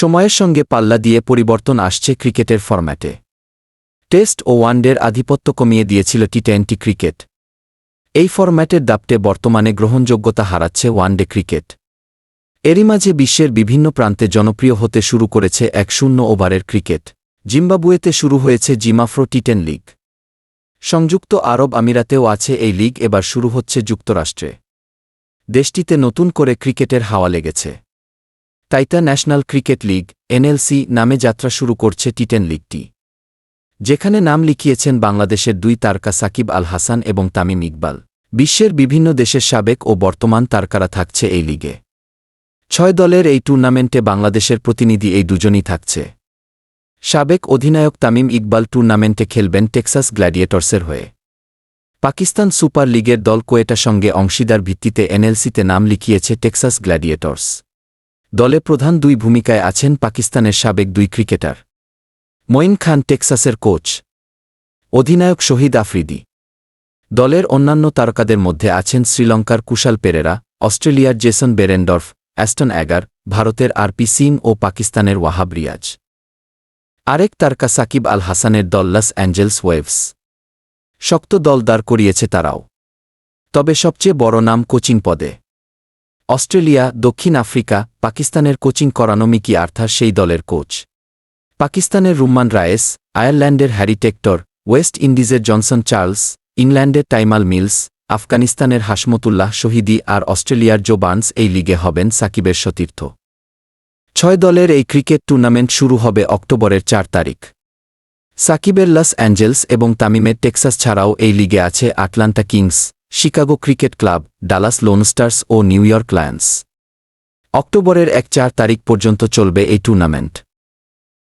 সময়ের সঙ্গে পাল্লা দিয়ে পরিবর্তন আসছে ক্রিকেটের ফরম্যাটে। টেস্ট ও ওয়ানডের আধিপত্য কমিয়ে দিয়েছিল টি টোয়েন্টি ক্রিকেট। এই ফরম্যাটের দাপটে বর্তমানে গ্রহণযোগ্যতা হারাচ্ছে ওয়ানডে ক্রিকেট। এরই মাঝে বিশ্বের বিভিন্ন প্রান্তে জনপ্রিয় হতে শুরু করেছে এক শূন্য ওভারের ক্রিকেট। জিম্বাবুয়েতে শুরু হয়েছে জিমাফ্রো টি টেন লিগ। সংযুক্ত আরব আমিরাতেও আছে এই লিগ, এবার শুরু হচ্ছে যুক্তরাষ্ট্রে। দেশটিতে নতুন করে ক্রিকেটের হাওয়া লেগেছে। টাইটা ন্যাশনাল ক্রিকেট লিগ, এনএলসি, নামে যাত্রা শুরু করছে টি টেন লিগটি। যেখানে নাম লিখিয়েছেন বাংলাদেশের দুই তারকা সাকিব আল হাসান এবং তামিম ইকবাল। বিশ্বের বিভিন্ন দেশের সাবেক ও বর্তমান তারকারা থাকছে এই লিগে। ছয় দলের এই টুর্নামেন্টে বাংলাদেশের প্রতিনিধি এই দুজনই থাকছে। সাবেক অধিনায়ক তামিম ইকবাল টুর্নামেন্টে খেলবেন টেক্সাস গ্ল্যাডিয়েটর্সের হয়ে। পাকিস্তান সুপার লিগের দল কোয়েটা সঙ্গে অংশীদার ভিত্তিতে এনএলসিতে নাম লিখিয়েছে টেক্সাস গ্ল্যাডিয়েটর্স। দলে প্রধান দুই ভূমিকায় আছেন পাকিস্তানের সাবেক দুই ক্রিকেটার। মঈন খান টেক্সাসের কোচ। অধিনায়ক শহীদ আফ্রিদি। দলের অন্যান্য তারকাদের মধ্যে আছেন শ্রীলঙ্কার কুশাল পেরেরা, অস্ট্রেলিয়ার জেসন বেরেন্ডর্ফ, অ্যাস্টন অ্যাগার, ভারতের আরপি সিং ও পাকিস্তানের ওয়াহাব রিয়াজ। আরেক তারকা সাকিব আল হাসানের দল লস অ্যাঞ্জেলস ওয়েভস। শক্ত দল দাঁড় করিয়েছে তারাও। তবে সবচেয়ে বড় নাম কোচিং পদে। অস্ট্রেলিয়া, দক্ষিণ আফ্রিকা, পাকিস্তানের কোচিং করানো মিকি আর্থার সেই দলের কোচ। পাকিস্তানের রুম্মান রায়েস, আয়ারল্যান্ডের হ্যারি টেক্টর, ওয়েস্ট ইন্ডিজের জনসন চার্লস, ইংল্যান্ডের টাইমাল মিলস, আফগানিস্তানের হাসমতুল্লাহ শহীদি আর অস্ট্রেলিয়ার জো বার্নস এই লিগে হবেন সাকিবের সতীর্থ। ছয় দলের এই ক্রিকেট টুর্নামেন্ট শুরু হবে অক্টোবরের চার তারিখ। সাকিবের লস অ্যাঞ্জেলস এবং তামিমের টেক্সাস ছাড়াও এই লিগে আছে Atlanta Kings. Chicago cricket club, Dallas Lonestars ও নিউ ইয়র্ক লায়ন্স। অক্টোবরের এক চার তারিখ পর্যন্ত চলবে এই টুর্নামেন্ট।